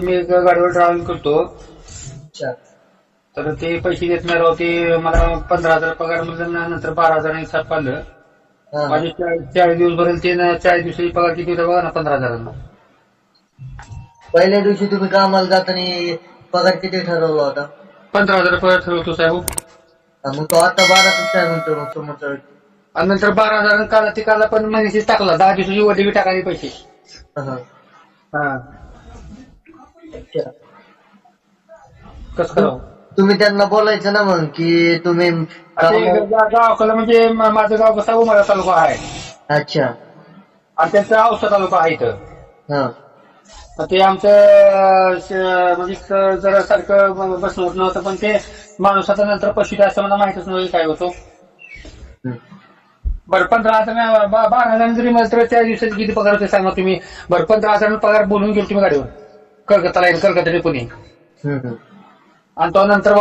मी एका गाडीवर ट्रॅव्हलिंग करतो. अच्छा. तर ते पैसे देत नाही राव ते मला पंधरा हजार पगार मिळाला ना, नंतर बारा हजार हिसाब पाहिलं. हा. माझे चाळीस चाळीस दिवस भरेल ते ना चाळीस दिवसाची पगार किती होता बघा ना पंधरा हजारांना पहिल्या दिवशी तुम्ही कामाला जाताना पगार किती ठरवला होता? पंधरा हजार पगार ठरवतो साहेब. हा, मग तो आता बाराच काय म्हणतो मग समोरचा व्यक्ती? आणि नंतर बारा हजार काला ते काला पण महिन्याचीच टाकला दहा दिवसाची बी टाकायचे पैसे. हा, हा. हा. कसं करावं तुम्ही त्यांना बोलायचं ना मग की तुम्ही आता कामाला- गा- गावाकडं म्हणजे माझं गाव कसा उमरा तालुका आहे. अच्छा. आणि त्यांचा औसा तालुका आहे इथं. हा. ते आमचं म्हणजे जरा सारखं बसणं होत नव्हतं पण ते माणूस आता नंतर पशु असं मला माहितच नव्हतं काय होतो. बरं पंधरा हजार बारा हजार जरी मला तर त्या दिवसाची किती पगार होते सांगा तुम्ही. बरं पंधरा हजार पगार बोलून गेलो तुम्ही गाडीवर. कलकत्ताला येईल कलकत्ता पुणे हम्म, हम्म. आणि तो नंतर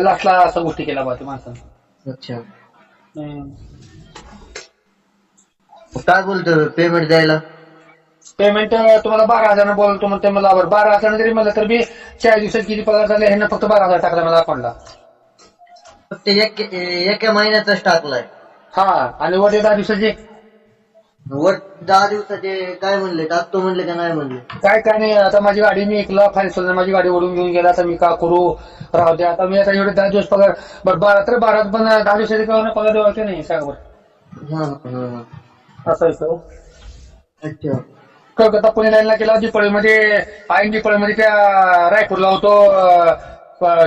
लास्टला असं गोष्टी केल्या बा ते माणसानं अच्छा. काय बोलतो? पेमेंट द्यायला? पेमेंट तुम्हाला बारा हजार बोलतो म्हणते मला. बरं बारा हजार जरी म्हणलं तर मी चार दिवसात किती पगार झाले ह्यांना फक्त बारा हजार टाकला मला अकाउंटला. फक्त एक एका महिन्याचाच टाकलाय. हा आणि वरचे दहा दिवसाचे वर दहा दिवसाचे काय म्हणले? टाकतो म्हणले का नाही म्हणले? काय काय नाही आता माझी गाडी मी एकला फाईल सोडलं माझी गाडी ओढून घेऊन गेला आता मी का करू? राहू दे आता मी आता एवढे दहा दिवस पगार बरं बारा तर बारा पण दहा दिवसाचे का पगार द्यावा नाही सांगा बरं हा हा हा. असं अच्छा. कलकत्ता पुणे लाईनला गेला दिपळीमध्ये आईन दिपळीमध्ये त्या रायपूरला होतो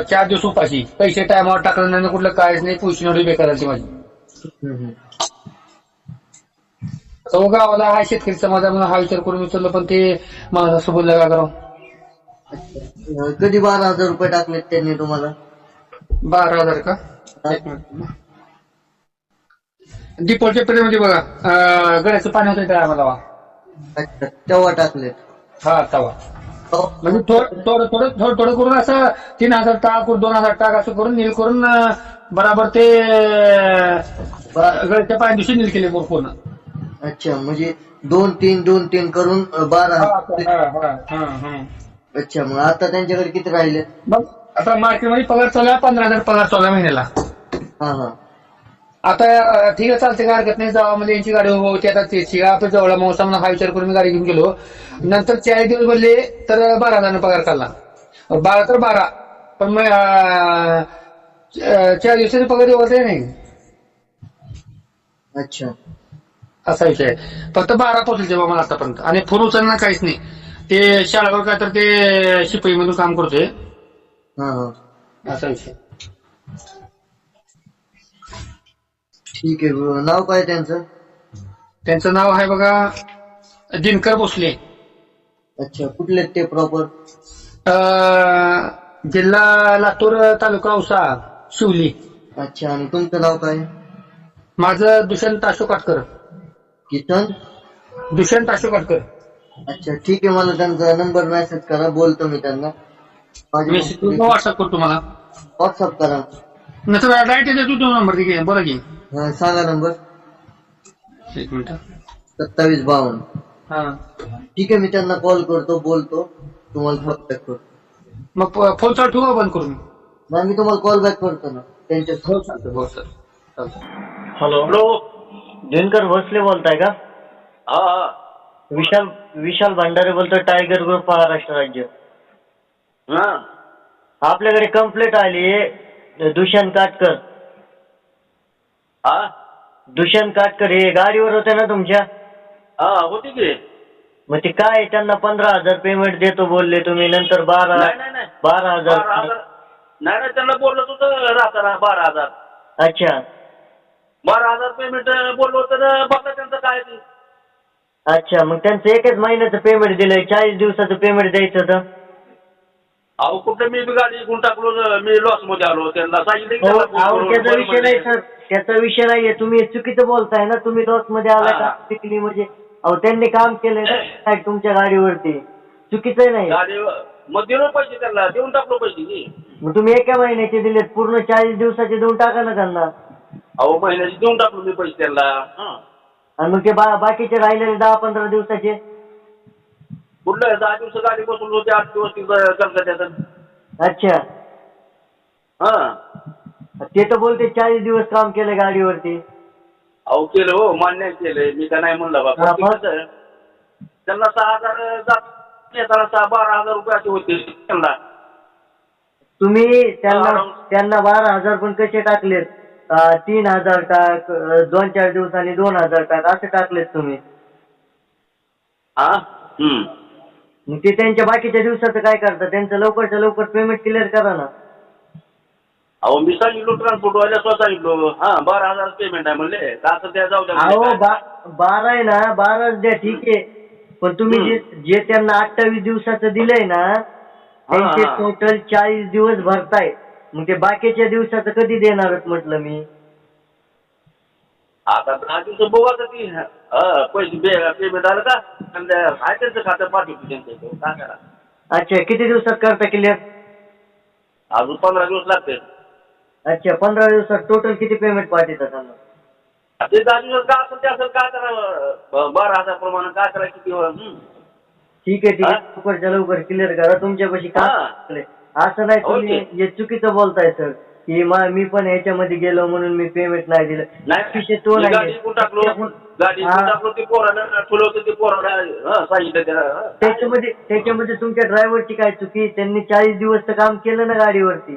चार दिवस उपाशी. पैसे टायमावर टाकलं नाही कुठलं काहीच नाही नव्हती बेकार झाली माझी. तो गावाला हा शेतकरी समाजा म्हणून हा विचार करून विचारलं पण ते मला असं बोललं का करावं अं, कधी बारा हजार रुपये टाकलेत त्यांनी तुम्हाला? बारा हजार का? एक मिनिट. दीपोळच्या पिढीमध्ये बघा अं, गळ्याचं पाणी होतं त्या आम्हाला? अच्छा. तेव्हा टाकलेत. हा तवा हो. म्हणजे थोडं थोडं थोडं थोडं थोडं करून असं तीन हजार टाक दोन हजार टाक असं करून नील करून अं, बराबर ते अं, गळ्याच्या पाणी दिवशी नील केले पूर्ण. अच्छा म्हणजे दोन तीन दोन तीन करून बारा. अच्छा मग आता त्यांच्याकडे किती राहिले? मग आता मार्केटमध्ये पगार चालू आहे पंधरा हजार पगार चालू आहे महिन्याला. हा हा. आता ठीक आहे चालते काय हरकत नाही. जावा म्हणजे यांची गाडी होती आता त्याची आपल्या जवळ मौसा म्हणून हा विचार करून मी गाडी घेऊन गेलो. नंतर चाळीस दिवस बोलले तर बारा हजार पगार काढला बारा तर बारा. पण मग चार दिवसाचे पगार होते नाही. अच्छा. असा विषय आहे. फक्त बारा पोहोचले बा मला आतापर्यंत. आणि फोन उचलणार काहीच नाही. ते शाळेवर काय तर ते शिपाई मधून काम करतोय. हा हा. असा विषय. ठीक आहे बरं. नाव काय त्यांचं? त्यांचं नाव आहे बघा दिनकर भोसले. अच्छा कुठले ते प्रॉपर अं, जिल्हा लातूर तालुका औसा शिवली. अच्छा आणि तुमचं नाव काय? माझं दुष्यंत अशोक काटकर. किसन दुष्यंत अशोक काटकर अच्छा ठीक आहे मला त्यांचा नंबर मेसेज करा बोलतो मी त्यांना. मी व्हॉट्सअप करतो मला व्हॉट्सअप करा नंतर डायरेक्ट देतो तो नंबर ठीक आहे बोला की. हा सांगा नंबर एक मिनिट. सत्तावीस बावन्न. हा. ठीक आहे मी त्यांना कॉल करतो बोलतो. तुम्हाला कॉन्टॅक्ट करतो. मग फोन चालू ठेवू का बंद करून. नाही मी तुम्हाला कॉल बॅक करतो ना. त्यांच्या हो चालतं हो सर चालतं हॅलो हॅलो दिनकर भोसले बोलताय का? हा हा. विशाल विशाल भंडारे बोलतोय टायगर ग्रुप महाराष्ट्र राज्य. हा. आपल्याकडे कंप्लेंट आली आहे दुष्यंत काटकर. हा? दुष्यंत काटकर हे गाडीवर होते ना तुमच्या? हा होती की. मग ते काय त्यांना पंधरा हजार पेमेंट देतो बोलले तुम्ही नंतर बारा नाही नाही नाही. बारा बारा हजार हजार नाही नाही त्यांना बोललो होतं राहताना बारा हजार. अच्छा. बारा हजार पेमेंट बोललो तर बघा त्यांचं काय ते. अच्छा मग त्यांचं एकच महिन्याचं पेमेंट दिलंय चाळीस दिवसाचं पेमेंट द्यायचं होतं. अहो कुठं मी बी गाडी घेऊन टाकलो मी लॉसमध्ये आलो त्यांना सांगितलं की हो अहो, त्याचा विषय नाही सर. त्याचा विषय नाहीये. तुम्ही चुकीचं बोलताय ना तुम्ही लॉसमध्ये आला का? हा. पिकली म्हणजे अहो त्यांनी काम केलंय ना काय तुमच्या गाडीवरती. चुकीचं नाही. गाडी मग दिलो पैसे त्यांना देऊन टाकलो पैसे की मग तुम्ही एका महिन्याचे दिलेत पूर्ण चाळीस दिवसाचे देऊन टाका ना त्यांना. अहो महिन्याचे देऊन टाकलो मी पैसे त्यांना. हा. आणि मग ते बा- बाकीचे राहिलेले दहा पंधरा दिवसाचे? कुठलं दहा दिवस गाडी बसून होते आठ दिवस तिथं कलकत्यात अच्छा. हा. ते तर बोलते चाळीस दिवस काम केलं गाडीवरती. अहो केलं हो मान्य केलंय मी का नाही म्हणलं हा, बाबा? कसं, त्यांना सहा हजार जात येताना सहा बारा हजार रुपयाचे होते त्यांना. तुम्ही त्यांना हा. त्यांना बारा हजार पण कसे टाकलेत? अं, तीन हजार टाक अं, दोन चार दिवसांनी दोन हजार टाक असे टाकलेत तुम्ही. हा? हम्म. मग ते त्यांच्या बाकीच्या दिवसाचं काय करता? त्यांचं लवकरच्या लवकर पेमेंट क्लिअर करा ना. अहो मी सांगितलो ट्रान्सपोर्ट वाल्या स्वतः सांगितलो हा बारा हजार पेमेंट आहे म्हणले. का असं त्या जाऊ द्या अहो म्हणले. बा- बारा आहे ना बाराच द्या ठीक आहे. पण तुम्ही जे जे त्यांना अठ्ठावीस दिवसाचं दिलंय ना त्यांचे हा. टोटल चाळीस दिवस भरताय. मग ते बाकीच्या दिवसाचं कधी देणारच म्हटलं मी आता दहा दिवस बघू आता ती हा, पैसे पेमेंट आलं का आणि त्या- आहे त्यांचं खातं पाठवतो त्यांच्या इथं. काय करा अच्छा किती दिवसात करता क्लिअर अजून पंधरा दिवस लागते अच्छा पंधरा दिवसात टोटल किती पेमेंट पाठवता त्यांना ते दहा दिवस का असेल ते असेल काय करावं बारा हजार प्रमाणे काय करायचं किती हं. ठीक आहे ठीक आहे? लवकरच्या लवकर क्लिअर करा तुमच्यापाशी हा. काय असं नाही हो तुम्ही. हे चुकीचं बोलताय सर की मा- मी पण ह्याच्यामध्ये गेलो म्हणून मी पेमेंट नाही दिलं नाही तो मी नाही गाडी इकून टाकलो गाडी हा. टाकलो ते पोरानं ठुलं होतं ते हं, सांगितलं त्याला हं. त्याच्यामध्ये त्याच्यामध्ये तुमच्या ड्रायव्हरची काय चुकी त्यांनी चाळीस दिवस तर काम केलं ना गाडीवरती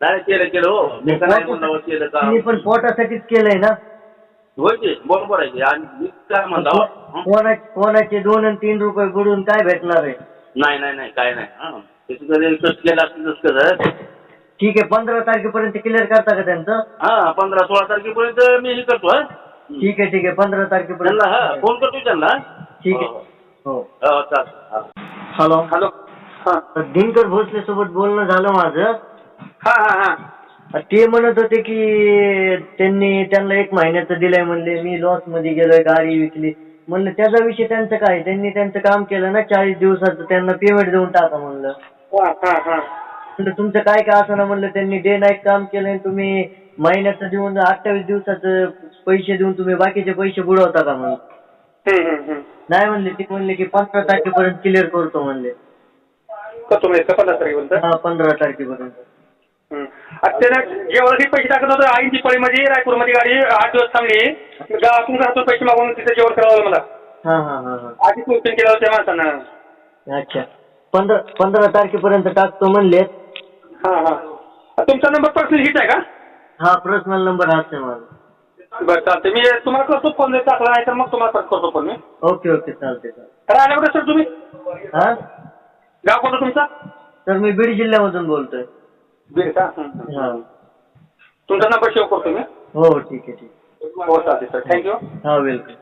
नाही केलं केलं हो मी का नाही म्हणलं केलं का त्यांनी पण पोटासाठीच केलंय ना होय की बरोबर आहे की. आणि मी काय म्हणतो? कोणा कोणाचे दोन आणि तीन रुपये बुडून काय भेटणार आहे नाही नाही नाही काय नाही हं. त्याचं जरी केलं असतं ठीक आहे पंधरा तारखेपर्यंत क्लिअर करता का त्यांचं? हा पंधरा सोळा तारखेपर्यंत मी हे करतो हं. ठीक आहे ठीक आहे पंधरा त्यांना हा तारखेपर्यंत फोन करतो त्यांना. ठीक आहे. हो हो. हो, हा. हॅलो. हॅलो. हा. दिनकर भोसले सोबत बोलणं झालं माझं. हा हा हा. ते म्हणत होते की त्यांनी त्यांना एक महिन्याचं दिलंय म्हणले मी लॉसमध्ये गेलोय गाडी विकली. म्हणलं त्याचा विषय त्यांचं काय त्यांनी त्यांचं काम केलं ना चाळीस दिवसाचं त्यांना पेमेंट देऊन टाका म्हणलं. हा हा हा. म्हणलं तुमचं काय काय असं ना म्हणलं त्यांनी डे नाईट काम केलंय आणि तुम्ही महिन्याचं देऊन अठ्ठावीस दिवसाचं पैसे देऊन तुम्ही बाकीचे पैसे बुडवता का म्हणलं हम्म, हम्म, हम्म. नाही म्हणले ते म्हणले की पंधरा तारखेपर्यंत क्लिअर करतो म्हणले. करतो म्हणजे पंधरा तारखेपर्यंत? हा पंधरा तारखेपर्यंत. हम्म. आता त्यानं जेवणाचे पैसे टाकत होतं आईची पळीमध्ये रायपूरमध्ये गाडी आठ दिवस थांबली. गावातून घरातून पैसे मागून तिथे जेवण करावं लागलं मला. हा हा हा हा. आधी क्वेश्चन केलं होतं त्या माणसानं. अच्छा. पंधरा पंधरा तारखेपर्यंत टाकतो म्हणलेत हा हा। तुमचा नंबर पर्सनल हिट आहे का? हा पर्सनल नंबर आहे माझा बरं चालते मी तुम्हाला करतो फ़ोन टाकला नाही तर मग तुम्हाला परत करतो फ़ोन मी. ओके ओके चालते चालते राहिला कुठे सर तुम्ही? हा? गाव कोणतं तुमचा? तर मी बीड जिल्ह्यामधून बोलतोय. बीड का. हा तुमचा नंबर सेव्ह करतो मी. हो ठीक आहे ठीक हो चालते सर थँक्यू आहे हा वेलकम